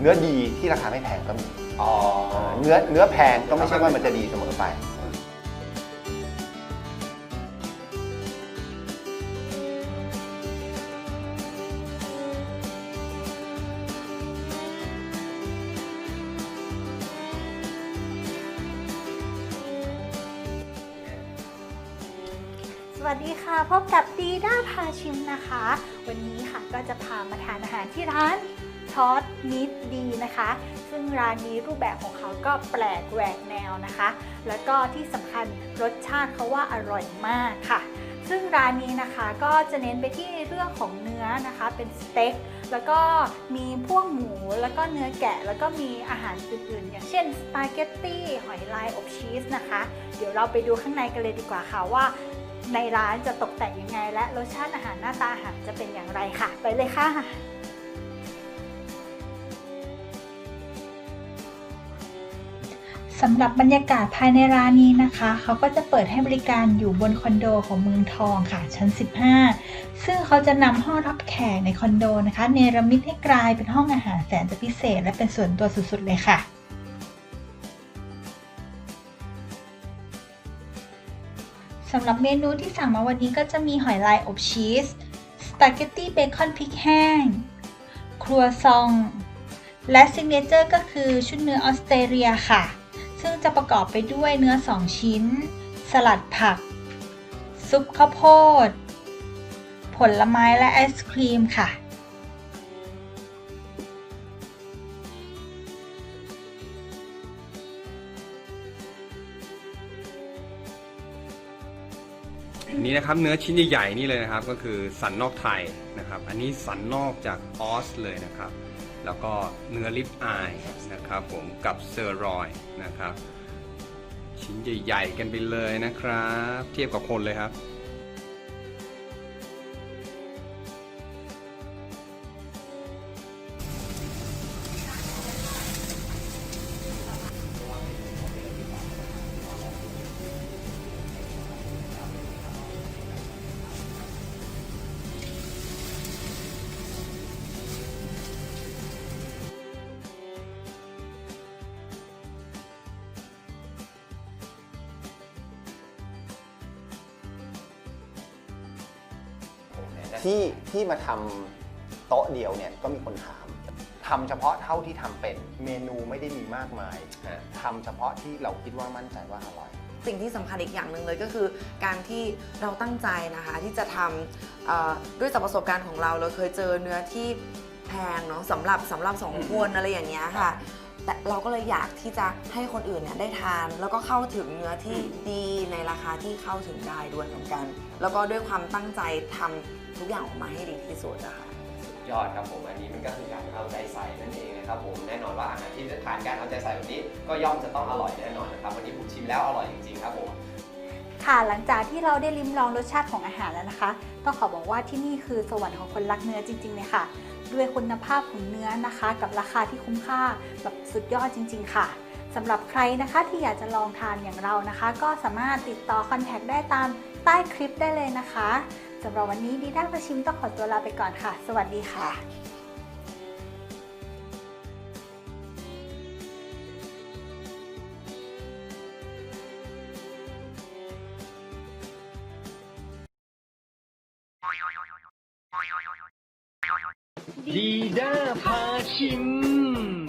เนื้อดีที่ราคาไม่แพงก็มีอ๋อเนื้อเนื้อแพงก็ไม่ใช่ว่ามันจะดีเสมอไป สวัสดีค่ะ พบกับดีด้าพาชิมนะคะ วันนี้ค่ะก็จะพามาทานอาหารที่ร้าน ทอดนิดดีนะคะ ซึ่งร้านนี้รูปแบบของเขาก็แปลกแหวกแนวนะคะ แล้วก็ที่สำคัญรสชาติเขาว่าอร่อยมากค่ะ ซึ่งร้านนี้นะคะก็จะเน้นไปที่เรื่องของเนื้อนะคะ เป็นสเต็กแล้วก็มีพวกหมูแล้วก็เนื้อแกะ แล้วก็มีอาหารอื่นๆ อย่างเช่นสปาเกตตี้หอยลายอบชีสนะคะ เดี๋ยวเราไปดูข้างในกันเลยดีกว่าค่ะว่า ในร้านจะตกแต่งยังไง และรสชาติอาหารหน้าตาอาหารจะเป็นอย่างไรค่ะ ไปเลยค่ะ สำหรับบรรยากาศภายในร้านนี้นะคะ เขาก็จะเปิดให้บริการอยู่บนคอนโดของเมืองทองค่ะ ชั้น 15 ซึ่งเขาจะนำห้องรับแขกในคอนโดนะคะ เนรมิตให้กลายเป็นห้องอาหารแสนจะพิเศษ และเป็นส่วนตัวสุดๆเลยค่ะสำหรับเมนูที่สั่งมาวันนี้ก็จะมีหอยลายอบชีส สปาเกตตี้เบคอนพริกแห้ง ครัวซอง และซิกเนเจอร์ก็คือชุดเนื้อออสเตรเลียค่ะ ซึ่งจะประกอบไปด้วยเนื้อ 2 ชิ้น สลัดผัก ซุปข้าวโพด ผลไม้และไอศครีมค่ะ อันนี้นะครับเนื้อชิ้นใหญ่ๆนี่เลยนะครับก็คือสันนอกไทยนะครับ อันนี้สันนอกจากออสเลยนะครับ แล้วก็เนื้อลิปอายนะครับผมกับเซอร์รอยนะครับ ชิ้นใหญ่ ๆ กันไปเลยนะครับ เทียบกับคนเลยครับ ที่ที่มาทำโต๊ะเดียวเนี่ยก็มีคนถามทำเฉพาะเท่าที่ทำเป็นเมนูไม่ได้มีมากมายทำเฉพาะที่เราคิดว่ามั่นใจว่าอร่อย สิ่งที่สำคัญอีกอย่างหนึ่งเลยก็คือ การที่เราตั้งใจนะคะที่จะทำเอ่อด้วยจากประสบการณ์ของเราเราเคยเจอเนื้อที่แพงเนาะสำหรับสำหรับสองคนอะไรอย่างเงี้ยค่ะ แต่เราก็เลยอยากที่จะให้คนอื่นเนี่ยได้ทาน แล้วก็เข้าถึงเนื้อที่ดีในราคาที่เข้าถึงได้ด้วยเหมือนกัน แล้วก็ด้วยความตั้งใจทำทุกอย่างออกมาให้ดีที่สุดอะค่ะ ยอดครับผมอันนี้มันก็คือการเอาใจใส่นั่นเองนะครับผมแน่นอนว่าอาหารที่จะทานการเอาใจใส่แบบนี้ก็ย่อมจะต้องอร่อยแน่นอนนะครับวันนี้ผมชิมแล้วอร่อยจริงๆครับผม ค่ะหลังจากที่เราได้ลิ้มลองรสชาติของอาหารแล้วนะคะ ต้องขอบอกว่าที่นี่คือสวรรค์ของคนรักเนื้อจริงๆเลยค่ะ ด้วยคุณภาพของเนื้อนะคะ กับราคาที่คุ้มค่าแบบสุดยอดจริง ๆ ค่ะสำหรับใครนะคะที่อยากจะลองทานอย่างเรานะคะ ก็สามารถติดต่อคอนแทคได้ตามใต้คลิปได้เลยนะคะสำหรับวันนี้ดีด้าประชิมต้องขอตัวลาไปก่อนค่ะ สวัสดีค่ะ 你的发型